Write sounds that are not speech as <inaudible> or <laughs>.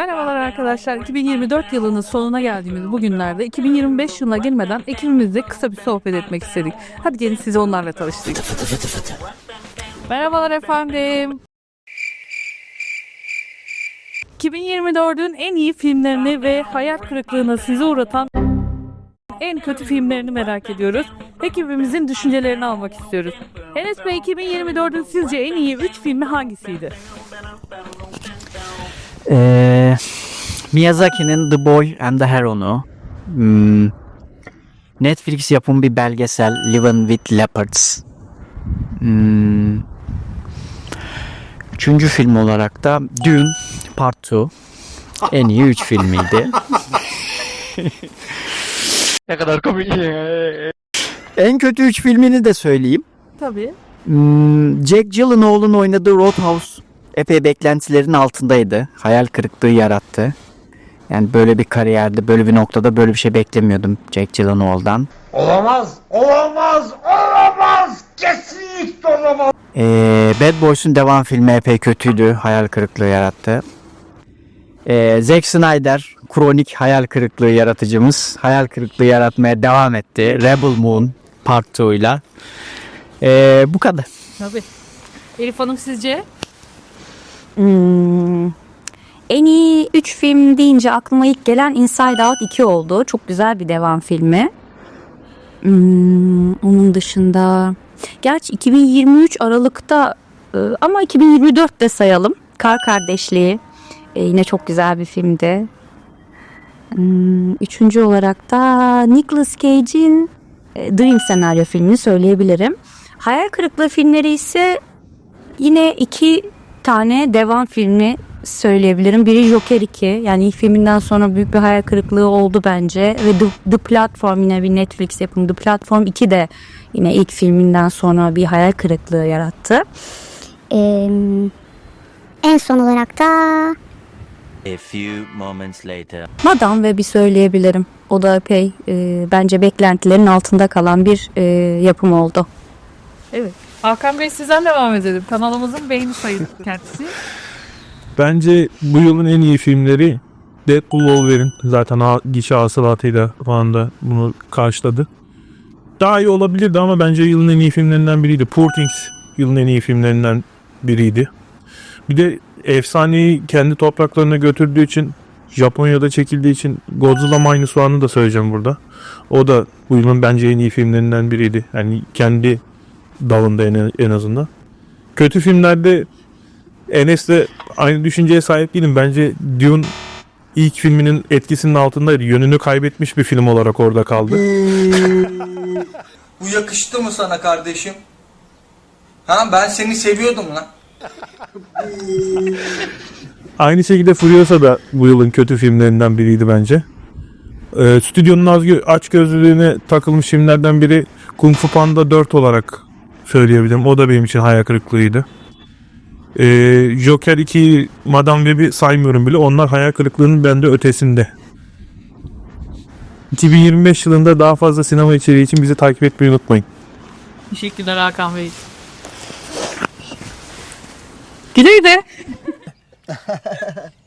Merhabalar arkadaşlar. 2024 yılının sonuna geldiğimiz bu günlerde 2025 yılına girmeden ekibimizle kısa bir sohbet etmek istedik. Hadi gelin sizi onlarla tanıştırayım. Merhabalar efendim. 2024'ün en iyi filmlerini ve hayal kırıklığına sizi uğratan en kötü filmlerini merak ediyoruz. Ekibimizin düşüncelerini almak istiyoruz. Enes Bey 2024'ün sizce en iyi 3 filmi hangisiydi? Ee, Miyazaki'nin The Boy and the Heron'u. Hmm, Netflix yapım bir belgesel Living with Leopards. Hmm, üçüncü film olarak da Dune Part 2. En iyi 3 filmiydi. <laughs> Ne kadar komik. en kötü 3 filmini de söyleyeyim. Tabii. Hmm, Jack Gyllenhaal'ın oynadığı Roadhouse epey beklentilerin altındaydı. Hayal kırıklığı yarattı. Yani böyle bir kariyerde, böyle bir noktada böyle bir şey beklemiyordum Jack Gyllenhaal'dan. Olamaz, olamaz, olamaz, kesinlikle olamaz. Ee, Bad Boys'un devam filmi epey kötüydü. Hayal kırıklığı yarattı. Ee, Zack Snyder, kronik hayal kırıklığı yaratıcımız. Hayal kırıklığı yaratmaya devam etti. Rebel Moon Part 2 ile. Ee, bu kadar. Tabii. Elif Hanım sizce? Hmm. En iyi 3 film deyince aklıma ilk gelen Inside Out 2 oldu. Çok güzel bir devam filmi. Hmm, onun dışında gerçi 2023 Aralık'ta e, ama 2024 de sayalım. Kar Kardeşliği e, yine çok güzel bir filmdi. Hmm, üçüncü olarak da Nicolas Cage'in e, Dream senaryo filmini söyleyebilirim. Hayal kırıklığı filmleri ise yine iki tane devam filmi söyleyebilirim. Biri Joker 2. Yani ilk filminden sonra büyük bir hayal kırıklığı oldu bence. Ve The, The Platform yine bir Netflix yapımı. The Platform 2 de yine ilk filminden sonra bir hayal kırıklığı yarattı. Ee, en son olarak da A few moments later. Madame ve bir söyleyebilirim. O da epey e, bence beklentilerin altında kalan bir e, yapım oldu. Evet. Hakan Bey sizden devam edelim. Kanalımızın beğeni sayısı kendisi. Bence bu yılın en iyi filmleri Deadpool Wolverine zaten gişe hasılatıyla falan da bunu karşıladı. Daha iyi olabilirdi ama bence yılın en iyi filmlerinden biriydi. Poor Things yılın en iyi filmlerinden biriydi. Bir de efsaneyi kendi topraklarına götürdüğü için Japonya'da çekildiği için Godzilla Minus One'ı da söyleyeceğim burada. O da bu yılın bence en iyi filmlerinden biriydi. Yani kendi dalında en, en azından. Kötü filmlerde Enes'le aynı düşünceye sahip değilim. Bence Dune ilk filminin etkisinin altındaydı. Yönünü kaybetmiş bir film olarak orada kaldı. Bu yakıştı mı sana kardeşim? Ha ben seni seviyordum lan. Aynı şekilde Furiosa da bu yılın kötü filmlerinden biriydi bence. Ee, stüdyonun az gö- aç gözlülüğüne takılmış filmlerden biri Kung Fu Panda 4 olarak söyleyebilirim. O da benim için hayal kırıklığıydı. Ee, Joker 2, Madame Web'i saymıyorum bile. Onlar hayal kırıklığının bende ötesinde. 2025 yılında daha fazla sinema içeriği için bizi takip etmeyi unutmayın. Teşekkürler Hakan Bey. Güle güle. <laughs>